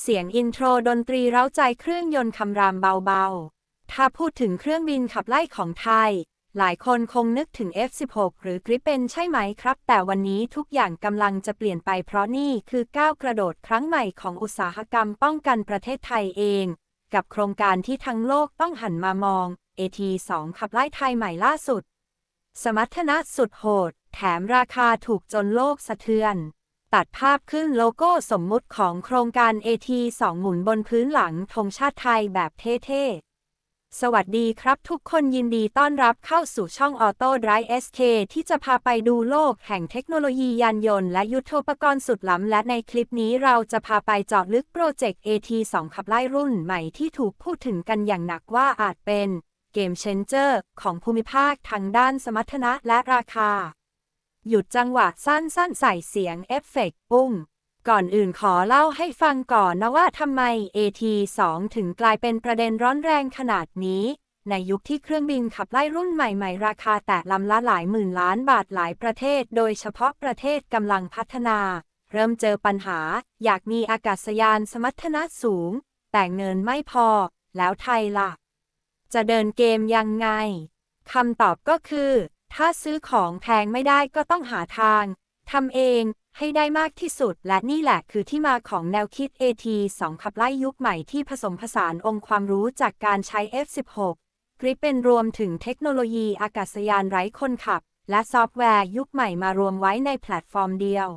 เสียงอินโทรดนตรีเร้าใจเครื่องยนต์คำรามเบาๆ ถ้าพูดถึงเครื่องบินขับไล่ของไทย หลายคนคงนึกถึง F16 หรือกริปเปนใช่ไหมครับ แต่วันนี้ทุกอย่างกำลังจะเปลี่ยนไปเพราะนี่คือก้าวกระโดดครั้งใหม่ของอุตสาหกรรมป้องกันประเทศไทยเอง กับโครงการที่ทั้งโลกต้องหันมามอง AT2 ขับไล่ไทยใหม่ล่าสุด สมรรถนะสุดโหด แถมราคาถูกจนโลกสะเทือน ตัดภาพขึ้นโลโก้สมมุติของโครงการ AT2 หมุนบนพื้นหลังธงชาติไทยแบบเท่ๆ สวัสดีครับทุกคนยินดีต้อนรับเข้าสู่ช่อง Auto Drive SK ที่จะพาไปดูโลกแห่งเทคโนโลยียานยนต์และยุทธปกรณ์สุดล้ำและในคลิปนี้เราจะพาไปเจาะลึกโปรเจกต์ AT2 ขับไล่รุ่นใหม่ที่ถูกพูดถึงกันอย่างหนักว่าอาจเป็นเกมเชนเจอร์ของภูมิภาคทางด้านสมรรถนะและราคา หยุดจังหวะสั้นๆใส่เสียงเอฟเฟกต์ปุ้งก่อนอื่นขอเล่าให้ฟังก่อนนะว่าทำไม AT2 ถึงกลายเป็นประเด็นร้อนแรงขนาดนี้ ในยุคที่เครื่องบินขับไล่รุ่นใหม่ ๆ ราคาแตะลำละหลายหมื่นล้านบาทหลายประเทศ โดยเฉพาะประเทศกำลังพัฒนา เริ่มเจอปัญหา อยากมีอากาศยานสมรรถนะสูง แต่เงินไม่พอ แล้วไทยล่ะ จะเดินเกมยังไงคำตอบก็คือ ถ้าซื้อของแพงไม่ได้ก็ต้องหาทางทำเองให้ได้มากที่สุด และนี่แหละคือที่มาของแนวคิด AT2 ขับไล่ยุคใหม่ที่ผสมผสานองค์ความรู้จากการใช้ F16 กริปเป็นรวมถึงเทคโนโลยีอากาศยานไร้คนขับ และซอฟต์แวร์ยุคใหม่มารวมไว้ในแพลตฟอร์มเดียว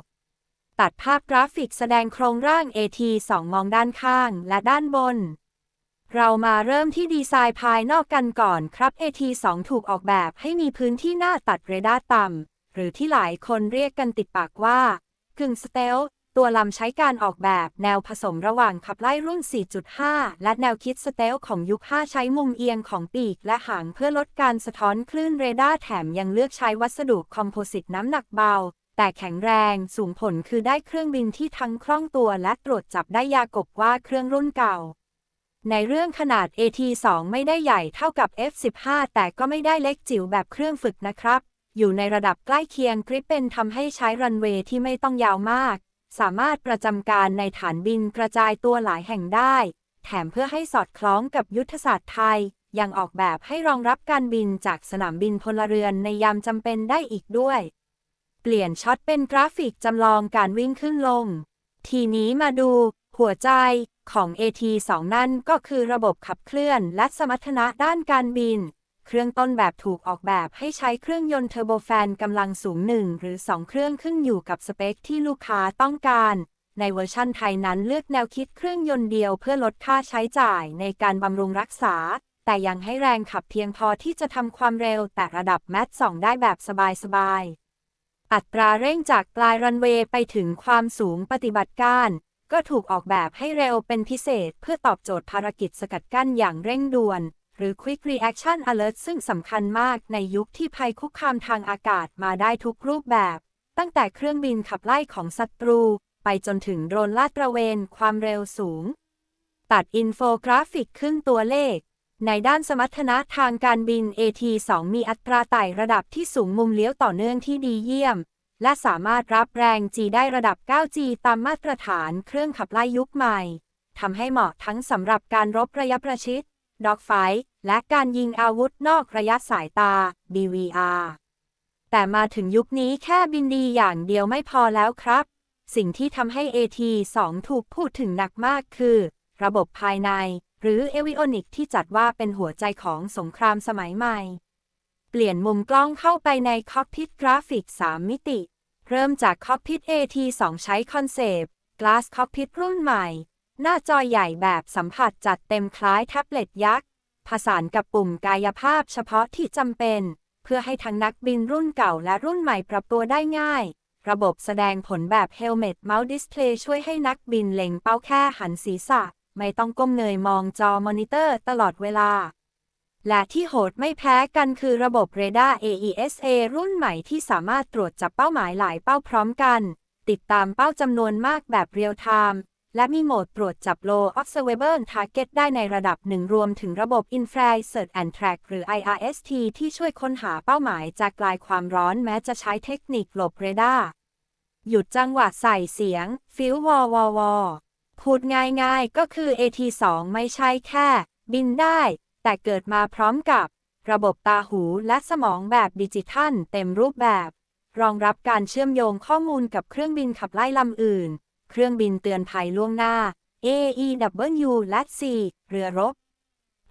ตัดภาพกราฟิกแสดงโครงร่าง AT2 มองด้านข้างและด้านบน เรามาเริ่มที่ดีไซน์ภายนอกกันก่อนครับ AT2 ถูกออกแบบให้มีพื้นที่หน้าตัดเรดาร์ต่ำ หรือที่หลายคนเรียกกันติดปากว่า กึ่งสเตลตัวลำใช้การออกแบบแนวผสมระหว่างขับไล่รุ่น 4.5 และแนวคิดสเตลของยุค 5 ใช้มุมเอียงของปีกและหางเพื่อลดการสะท้อนคลื่นเรดาร์แถมยังเลือกใช้วัสดุคอมโพสิตน้ำหนักเบา แต่แข็งแรงสูงผลคือได้เครื่องบินที่ทั้งคล่องตัวและตรวจจับได้ยากบว่าเครื่องรุ่นเก่า ในเรื่องขนาด AT2 ไม่ได้ใหญ่เท่ากับ F15 แต่ก็ไม่ได้เล็กจิ๋วแบบเครื่องฝึกนะครับ อยู่ในระดับใกล้เคียงกริปเป็นทำให้ใช้รันเวย์ที่ไม่ต้องยาวมาก สามารถประจำการในฐานบินกระจายตัวหลายแห่งได้ แถมเพื่อให้สอดคล้องกับยุทธศาสตร์ไทย ยังออกแบบให้รองรับการบินจากสนามบินพลเรือนในยามจำเป็นได้อีกด้วย เปลี่ยนช็อตเป็นกราฟิกจำลองการวิ่งขึ้นลง ทีนี้มาดู หัวใจ ของ AT2 นั่นก็คือระบบขับเคลื่อนและสมรรถนะด้านการบิน เครื่องต้นแบบถูกออกแบบให้ใช้เครื่องยนต์เทอร์โบแฟนกำลังสูงหนึ่งหรือ 2 เครื่องขึ้นอยู่กับสเปคที่ลูกค้าต้องการ ในเวอร์ชั่นไทยนั้นเลือกแนวคิดเครื่องยนต์เดียวเพื่อลดค่าใช้จ่ายในการบำรุงรักษา แต่ยังให้แรงขับเพียงพอที่จะทำความเร็วแต่ระดับแมท2ได้แบบสบายๆอัตราเร่งจากปลายรันเวย์ไปถึงความสูงปฏิบัติการ ก็ถูกออกแบบให้เร็วเป็นพิเศษเพื่อตอบโจทย์ภารกิจสกัดกั้นอย่างเร่งด่วน หรือ Quick Reaction Alert ซึ่งสำคัญมากในยุคที่ภัยคุกคามทางอากาศมาได้ทุกรูปแบบ ตั้งแต่เครื่องบินขับไล่ของศัตรู ไปจนถึงโดรนลาดตระเวนความเร็วสูง ตัดอินโฟกราฟิกขึ้นตัวเลขในด้านสมรรถนะทางการบิน AT2 มีอัตราไต่ระดับที่สูงมุมเลี้ยวต่อเนื่องที่ดีเยี่ยม และสามารถรับแรง G ได้ระดับ 9G ตามมาตรฐานเครื่องขับไล่ยุคใหม่ ทำให้เหมาะทั้งสำหรับการรบระยะประชิด ด็อกไฟ และการยิงอาวุธนอกระยะสายตา BVR แต่มาถึงยุคนี้แค่บินดีอย่างเดียวไม่พอแล้วครับ สิ่งที่ทำให้ AT2 ถูกพูดถึงหนักมากคือ ระบบภายใน หรือเอวิโอนิกที่จัดว่าเป็นหัวใจของสงครามสมัยใหม่ เปลี่ยนมุมกล้องเข้าไปในคอกพิทกราฟิก 3 มิติ เริ่มจากคอกพิท AT2 ใช้คอนเซปต์ Glass Cockpit รุ่นใหม่ หน้าจอใหญ่แบบสัมผัสจัดเต็มคล้ายแท็บเล็ตยักษ์ ผสานกับปุ่มกายภาพเฉพาะที่จำเป็น เพื่อให้ทั้งนักบินรุ่นเก่าและรุ่นใหม่ปรับตัวได้ง่าย ระบบแสดงผลแบบ Helmet Mount Display ช่วยให้นักบินเล็งเป้าแค่หันศีรษะ ไม่ต้องก้มเงยมองจอมอนิเตอร์ตลอดเวลา และที่โหดไม่แพ้กันคือระบบเรดาร์ AESA รุ่นใหม่ที่สามารถตรวจจับเป้าหมายหลายเป้าพร้อมกัน ติดตามเป้าจำนวนมากแบบเรียลไทม์และมีโหมดตรวจจับ Low Observable Target ได้ในระดับหนึ่งรวมถึงระบบ Infrared Search and Track หรือ IRST ที่ช่วยค้นหาเป้าหมายจากลายความร้อนแม้จะใช้เทคนิคหลบเรดาร์หยุดจังหวะใส่เสียง ฟิววอวอวอพูดง่ายๆ ก็คือ AT2 ไม่ใช่แค่ บินได้ แต่เกิดมาพร้อมกับ ระบบตาหูและสมองแบบดิจิทัล เต็มรูปแบบ รองรับการเชื่อมโยงข้อมูลกับเครื่องบินขับไล่ลำอื่น เครื่องบินเตือนภัยล่วงหน้า AEW และ C เรือรบ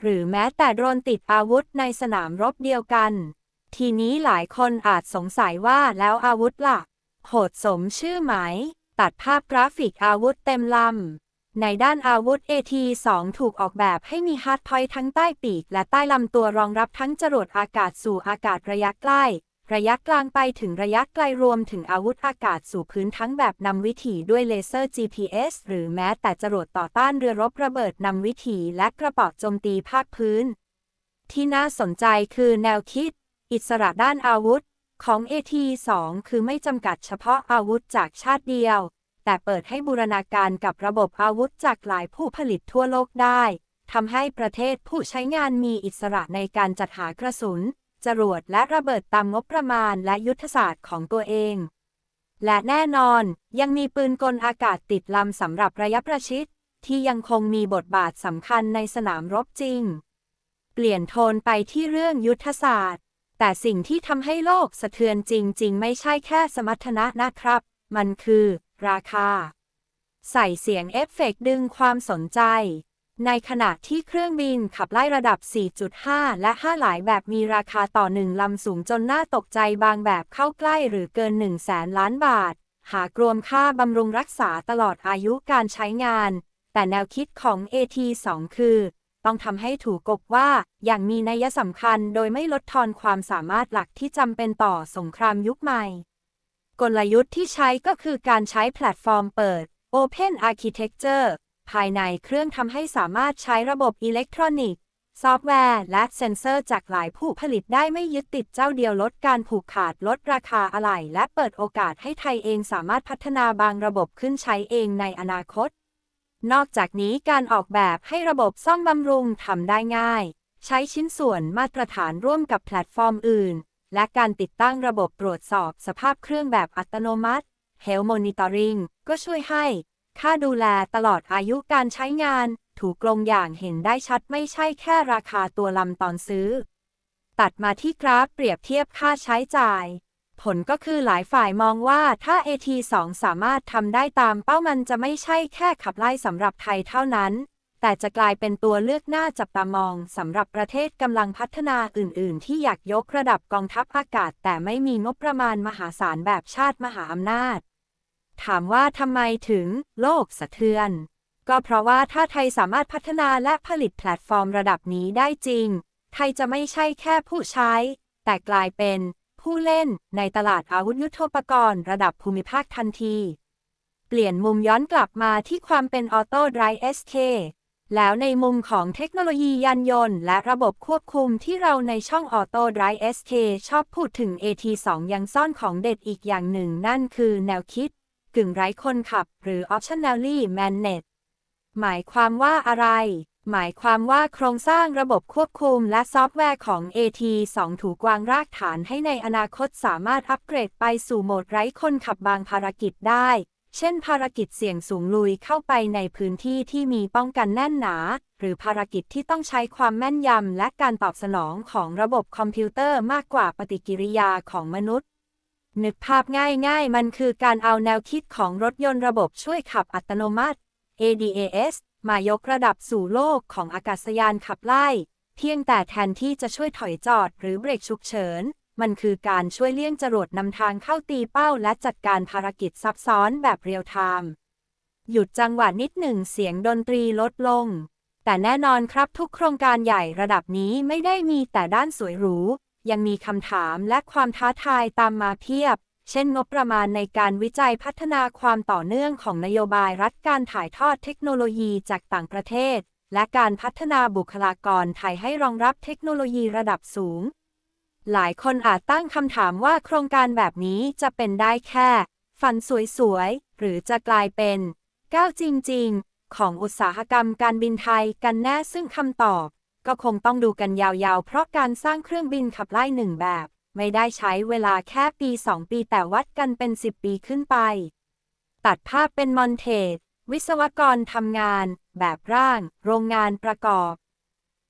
หรือแม้แต่โดรนติดอาวุธในสนามรบเดียวกัน ทีนี้หลายคนอาจสงสัยว่าแล้วอาวุธล่ะ โหดสมชื่อไหม ตัดภาพกราฟิกอาวุธเต็มลำ ในด้านอาวุธ AT-2 ถูกออกแบบให้มีฮาร์ดพอยต์ทั้งใต้ปีก และใต้ลำตัวรองรับทั้งจรวดอากาศสู่อากาศระยะใกล้ ระยะกลางไปถึงระยะไกลรวมถึงอาวุธอากาศสู่พื้นทั้งแบบนำวิถีด้วยเลเซอร์ GPS หรือแม้แต่จรวดต่อต้านเรือรบระเบิดนำวิถีและกระป๋าโจมตีภาคพื้น ที่น่าสนใจคือแนวคิด อิสระด้านอาวุธของ AT2 คือไม่จำกัดเฉพาะอาวุธจากชาติเดียว แต่เปิดให้บูรณาการกับระบบอาวุธจากหลายผู้ผลิตทั่วโลกได้ทำให้ประเทศผู้ใช้งานมีอิสระในการจัดหากระสุน จรวดและระเบิดตามงบประมาณและยุทธศาสตร์ของตัวเอง และแน่นอนยังมีปืนกลอากาศติดลำสำหรับระยะประชิด ที่ยังคงมีบทบาทสำคัญในสนามรบจริง เปลี่ยนโทนไปที่เรื่องยุทธศาสตร์ แต่สิ่งที่ทำให้โลกสะเทือนจริง ๆ ไม่ใช่แค่สมรรถนะนะครับ มันคือ ราคา ใส่เสียงเอฟเฟกต์ดึงความสนใจ ในขณะที่เครื่องบินขับไล่ระดับ 4.5 และ 5 หลายแบบมีราคาต่อหนึ่งลำสูงจนน่าตกใจบางแบบเข้าใกล้หรือเกิน 1 0 0 0 0แสนล้านบาท หากรวมค่าบำรุงรักษาตลอดอายุการใช้งาน แต่แนวคิดของ AT2 คือ ต้องทำให้ถูกกบว่าอย่างมีนัยสำคัญโดยไม่ลดทอนความสามารถหลักที่จำเป็นต่อสงครามยุคใหม่ กลยุทธ์ที่ใช้ก็คือการใช้แพลตฟอร์มเปิด Open Architecture ภายในเครื่องทำให้สามารถใช้ระบบอิเล็กทรอนิกส์ ซอฟต์แวร์ และเซนเซอร์จากหลายผู้ผลิตได้ไม่ยึดติดเจ้าเดียวลดการผูกขาดลดราคาอะไหล่และเปิดโอกาสให้ไทยเองสามารถพัฒนาบางระบบขึ้นใช้เองในอนาคต นอกจากนี้การออกแบบให้ระบบซ่อมบำรุงทำได้ง่าย ใช้ชิ้นส่วนมาตรฐานร่วมกับแพลตฟอร์มอื่น และการติดตั้งระบบตรวจสอบสภาพเครื่องแบบอัตโนมัติ Health Monitoring ก็ช่วยให้ ค่าดูแลตลอดอายุการใช้งาน ถูกลงอย่างเห็นได้ชัดไม่ใช่แค่ราคาตัวลำตอนซื้อ ตัดมาที่กราฟเปรียบเทียบค่าใช้จ่าย ผลก็คือหลายฝ่ายมองว่าถ้า AT2 สามารถทำได้ตามเป้ามันจะไม่ใช่แค่ขับไล่สำหรับไทยเท่านั้น แต่จะกลายเป็นตัวเลือกหน้าจับตามองสำหรับประเทศกำลังพัฒนาอื่น ๆ ที่อยากยกระดับกองทัพอากาศ แต่ไม่มีงบประมาณมหาศาลแบบชาติมหาอำนาจ ถามว่าทำไมถึงโลกสะเทือน ก็เพราะว่าถ้าไทยสามารถพัฒนาและผลิตแพลตฟอร์มระดับนี้ได้จริง ไทยจะไม่ใช่แค่ผู้ใช้ แต่กลายเป็นผู้เล่นในตลาดอาวุธยุทโธปกรณ์ระดับภูมิภาคทันที เปลี่ยนมุมย้อนกลับมาที่ความเป็นออโต้ไดรฟ์ SK แล้วในมุมของเทคโนโลยียานยนต์ และระบบควบคุมที่เราในช่อง Auto Drive SK ชอบพูดถึง AT2 ยังซ่อนของเด็ดอีกอย่างหนึ่ง นั่นคือแนวคิด กึ่งไร้คนขับ หรือ Optionally Managed หมายความว่าอะไร หมายความว่าโครงสร้างระบบควบคุมและซอฟต์แวร์ของ AT2 ถูกวางรากฐานให้ในอนาคตสามารถอัปเกรดไปสู่โหมดไร้คนขับบางภารกิจได้ เช่น ภารกิจเสี่ยงสูงลุยเข้าไปในพื้นที่ที่มีป้องกันแน่นหนา หรือภารกิจที่ต้องใช้ความแม่นยำและการตอบสนองของระบบคอมพิวเตอร์มากกว่าปฏิกิริยาของมนุษย์ นึกภาพง่ายๆ มันคือการเอาแนวคิดของรถยนต์ระบบช่วยขับอัตโนมัติ ADAS มายกระดับสู่โลกของอากาศยานขับไล่ เพียงแต่แทนที่จะช่วยถอยจอดหรือเบรกฉุกเฉิน มันคือการช่วยเลี่ยงจรวดนำทางเข้าตีเป้าและจัดการภารกิจซับซ้อนแบบเรียลไทม์หยุดจังหวะนิดหนึ่งเสียงดนตรีลดลง แต่แน่นอนครับทุกโครงการใหญ่ระดับนี้ไม่ได้มีแต่ด้านสวยหรู ยังมีคำถามและความท้าทายตามมาเพียบ เช่นงบประมาณในการวิจัยพัฒนาความต่อเนื่องของนโยบายรัฐการถ่ายทอดเทคโนโลยีจากต่างประเทศ และการพัฒนาบุคลากรไทยให้รองรับเทคโนโลยีระดับสูง หลายคนอาจตั้งคำถามว่าโครงการแบบนี้จะเป็นได้แค่ ฝันสวยๆ หรือจะกลายเป็นก้าวจริง ๆ ของอุตสาหกรรมการบินไทยกันแน่ซึ่งคำตอบ ก็คงต้องดูกันยาวๆ เพราะการสร้างเครื่องบินขับไล่หนึ่งแบบ ไม่ได้ใช้เวลาแค่ปี 2 ปีแต่วัดกันเป็น 10 ปีขึ้นไป ตัดภาพเป็นมอนเทจวิศวกรทำงาน แบบร่าง โรงงานประกอบ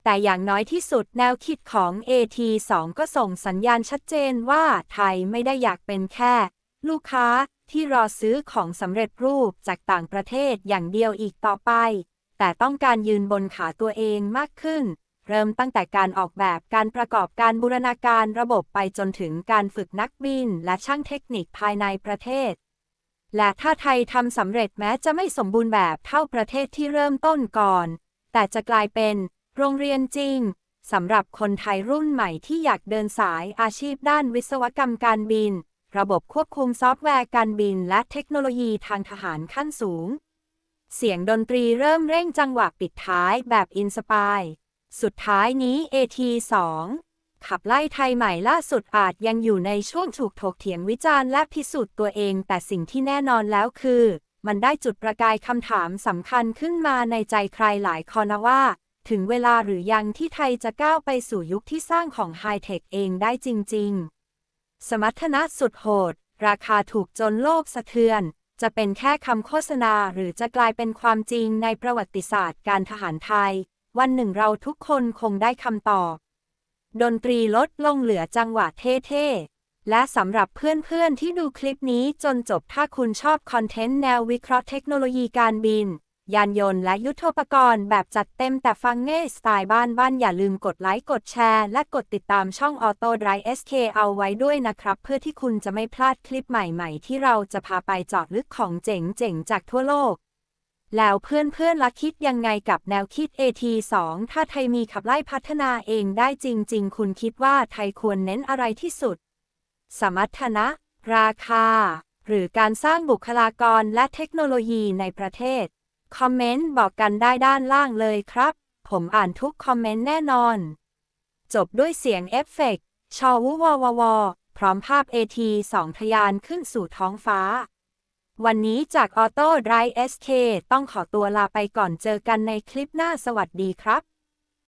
แต่อย่างน้อยที่สุดแนวคิดของ AT2 ก็ส่งสัญญาณชัดเจนว่าไทยไม่ได้อยากเป็นแค่ ลูกค้าที่รอซื้อของสำเร็จรูปจากต่างประเทศอย่างเดียวอีกต่อไป แต่ต้องการยืนบนขาตัวเองมากขึ้น เริ่มตั้งแต่การออกแบบการประกอบการบูรณาการระบบไปจนถึงการฝึกนักบินและช่างเทคนิคภายในประเทศ และถ้าไทยทำสำเร็จแม้จะไม่สมบูรณ์แบบเท่าประเทศที่เริ่มต้นก่อน แต่จะกลายเป็น โรงเรียนจริงสำหรับคนไทยรุ่นใหม่ที่อยากเดินสายอาชีพด้านวิศวกรรมการบิน ระบบควบคุมซอฟต์แวร์การบินและเทคโนโลยีทางทหารขั้นสูง เสียงดนตรีเริ่มเร่งจังหวะปิดท้ายแบบอินสปาย สุดท้ายนี้ AT2 ขับไล่ไทยใหม่ล่าสุดอาจยังอยู่ในช่วงถูกถกเถียงวิจารณ์และพิสูจน์ตัวเอง แต่สิ่งที่แน่นอนแล้วคือ มันได้จุดประกายคำถามสำคัญขึ้นมาในใจใครหลายคนนะว่า ถึงเวลาหรือยังที่ไทยจะก้าวไปสู่ยุคที่สร้างของไฮเทคเองได้จริง ๆ สมรรถนะสุดโหด ราคาถูกจนโลกสะเทือน จะเป็นแค่คำโฆษณาหรือจะกลายเป็นความจริงในประวัติศาสตร์การทหารไทย วันหนึ่งเราทุกคนคงได้คำตอบ ดนตรีลดลงเหลือจังหวะเท่ๆ และสำหรับเพื่อนๆที่ดูคลิปนี้จนจบถ้าคุณชอบคอนเทนต์แนววิเคราะห์เทคโนโลยีการบิน ยานยนต์และยุทโธปกรณ์แบบจัดเต็มแต่ฟังง่ายสไตล์บ้านๆอย่าลืมกดไลค์กดแชร์และกดติดตามช่อง Auto Drive SK เอาไว้ด้วยนะครับ เพื่อที่คุณจะไม่พลาดคลิปใหม่ๆ ที่เราจะพาไปเจาะลึกของเจ๋งๆ จากทั่วโลก แล้วเพื่อนๆละคิดยังไงกับแนวคิด AT2 ถ้าไทยมีขับไล่พัฒนาเองได้จริง ๆ คุณคิดว่าไทยควรเน้นอะไรที่สุด สมรรถนะ ราคา หรือการสร้างบุคลากรและเทคโนโลยีในประเทศ คอมเมนต์บอกกันได้ด้านล่างเลยครับ ผมอ่านทุกคอมเมนต์แน่นอน จบด้วยเสียงเอฟเฟกต์ชอวุวววพร้อมภาพเอทีสองทยานขึ้นสู่ท้องฟ้า วันนี้จาก Auto Drive SK ต้องขอตัวลาไปก่อนเจอกันในคลิปหน้าสวัสดีครับ